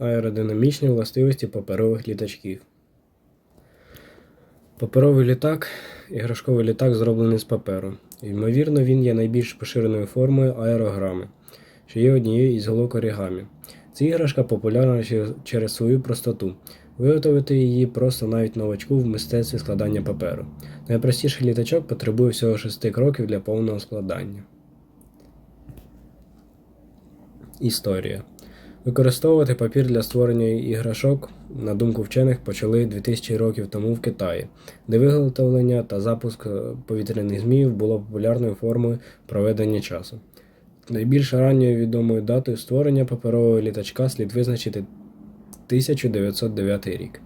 Аеродинамічні властивості паперових літачків. Паперовий літак іграшковий літак зроблений з паперу. Ймовірно, він є найбільш поширеною формою аерограми, що є однією із голок орігамі. Ця іграшка популярна через- свою простоту. Виготовити її просто навіть новачку в мистецтві складання паперу. Найпростіший літачок потребує всього 6 кроків для повного складання. Історія. Використовувати папір для створення іграшок, на думку вчених, почали 2000 років тому в Китаї, де виготовлення та запуск е, повітряних зміїв було популярною формою проведення часу. Найбільш ранньою відомою датою створення паперового літачка слід визначити 1909 рік.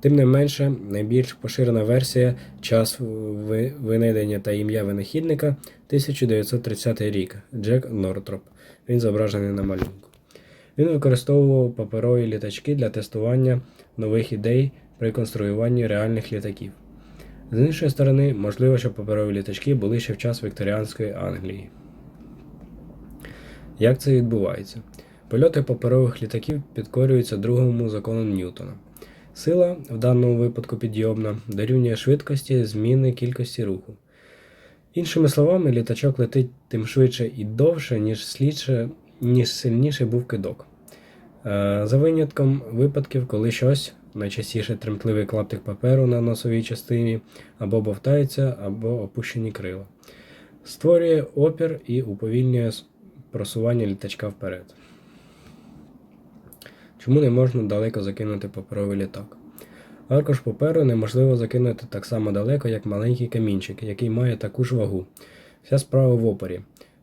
Тим не менше, найбільш поширена версія час ви- винайдення та ім'я винахідника 1930 рік Джек Нортроп. Він зображений на малюнку. Він використовував паперові літачки для тестування нових ідей при конструюванні реальних літаків. З іншої сторони, можливо, що паперові літачки були ще в час вікторіанської Англії. Як це відбувається? Польоти паперових літаків підкорюються другому закону Ньютона. Сила, в даному випадку підйомна, дорівнює швидкості зміни кількості руху. Іншими словами, літачок летить тим швидше і довше, ніж слідше, ніж сильніший був кидок. Е, За винятком випадків, коли щось, найчастіше тремтливий клаптик паперу на носовій частині, або бовтається, або опущені крила, створює опір і уповільнює просування літачка вперед. Чому не можна далеко закинути паперовий літак? Аркуш паперу неможливо закинути так само далеко, як маленький камінчик, який має таку ж вагу. Вся справа в опорі,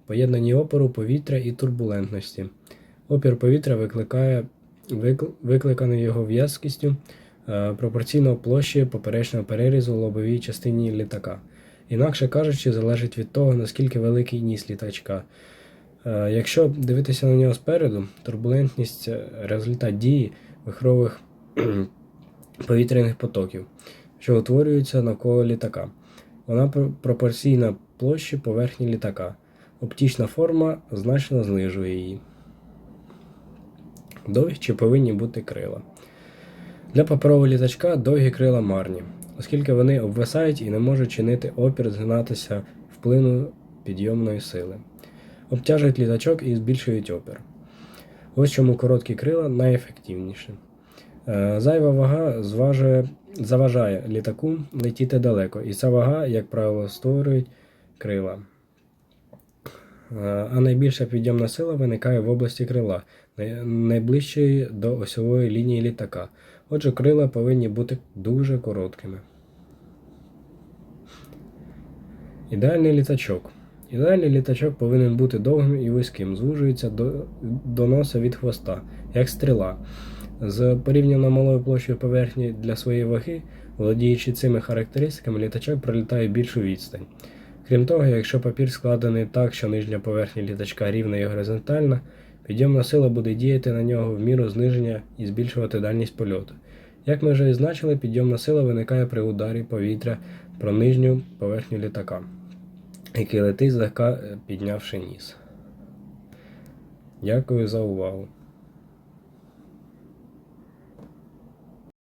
поєднанні опору повітря і турбулентності. Опір повітря викликає, викл- викликаний його в'язкістю е, пропорційно площі поперечного перерізу у лобовій частині літака. Інакше кажучи, залежить від того, наскільки великий ніс літачка. Е, Якщо дивитися на нього спереду, турбулентність результат дії вихрових повітряних потоків, що утворюються навколо літака. Вона пропорційна площі поверхні літака. Оптична форма значно знижує її. Довгі чи повинні бути крила. Для паперового літачка довгі крила марні, оскільки вони обвисають і не можуть чинити опір згинатися вплину підйомної сили. Обтяжують літачок і збільшують опір. Ось чому короткі крила найефективніші. Е, Зайва вага зважує, заважає літаку летіти далеко, і ця вага, як правило, створюють крила. Е, А найбільша підйомна сила виникає в області крила, най- найближчої до осьової лінії літака. Отже, крила повинні бути дуже короткими. Ідеальний літачок. Ідеальний літачок повинен бути довгим і вузьким, звужується до, до носа від хвоста, як стріла. З порівняно малою площею поверхні для своєї ваги, володіючи цими характеристиками, літачок пролітає більшу відстань. Крім того, якщо папір складений так, що нижня поверхня літачка рівна і горизонтальна, підйомна сила буде діяти на нього в міру зниження і збільшувати дальність польоту. Як ми вже відзначили, підйомна сила виникає при ударі повітря про нижню поверхню літака, який летить злегка е, піднявши ніс. Дякую за увагу.